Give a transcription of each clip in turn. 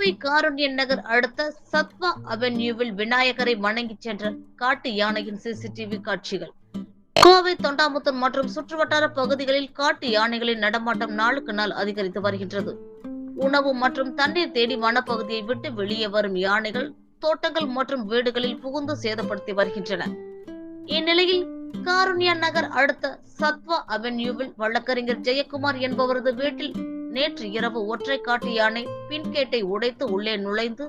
கோவை காருண்யன் நகர் அடுத்த சத்வா அவென்யூவில் விநாயகரை வணங்கி சென்ற காட்டு யானையின் சிசிடிவி காட்சிகள். கோவை தொண்டாமுத்தூர் மற்றும் சுற்றுவட்டார பகுதிகளில் காட்டு யானைகளின் நடமாட்டம் நாளுக்கு நாள் அதிகரித்து வருகின்றது. உணவு மற்றும் தண்ணீர் தேடி வனப்பகுதியை விட்டு வெளியே வரும் யானைகள் தோட்டங்கள் மற்றும் வீடுகளில் புகுந்து சேதப்படுத்தி வருகின்றன. இந்நிலையில் காருண்யா நகர் அடுத்த சத்வா அவென்யூவில் வழக்கறிஞர் ஜெயக்குமார் என்பவரது வீட்டில் நேற்று இரவு ஒற்றை காட்டு யானை பின்கேட்டை உடைத்து உள்ளே நுழைந்து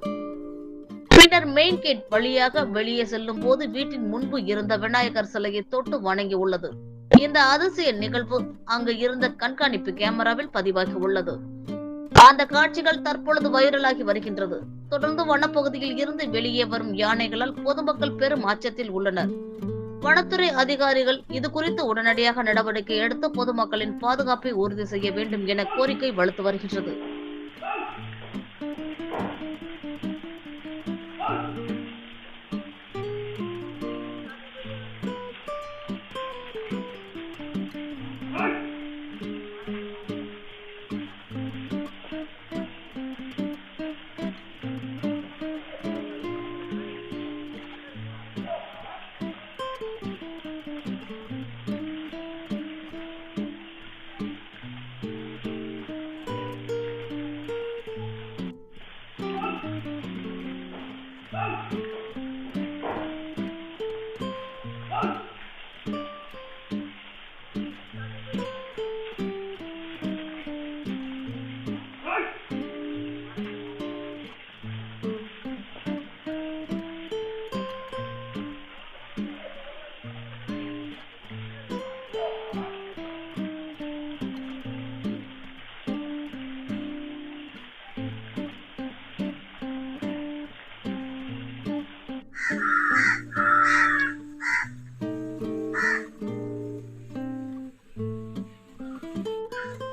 பின்னர் மெயின் கேட் வழியாக வெளியே செல்லும் போது வீட்டின் முன்பு இருந்த விநாயகர் சிலையை தொட்டு வணங்கி உள்ளது. இந்த அதிசய நிகழ்வு அங்கு இருந்த கண்காணிப்பு கேமராவில் பதிவாகி உள்ளது. அந்த காட்சிகள் தற்பொழுது வைரலாகி வருகின்றது. தொடர்ந்து வனப்பகுதியில் இருந்து வெளியே வரும் யானைகளால் பொதுமக்கள் பெரும் அச்சத்தில் உள்ளனர். வனத்துறை அதிகாரிகள் இது குறித்து உடனடியாக நடவடிக்கை எடுத்து பொதுமக்களின் பாதுகாப்பை உறுதி செய்ய வேண்டும் என கோரிக்கை வலுத்து வருகின்றது. Mm-hmm. Thank you.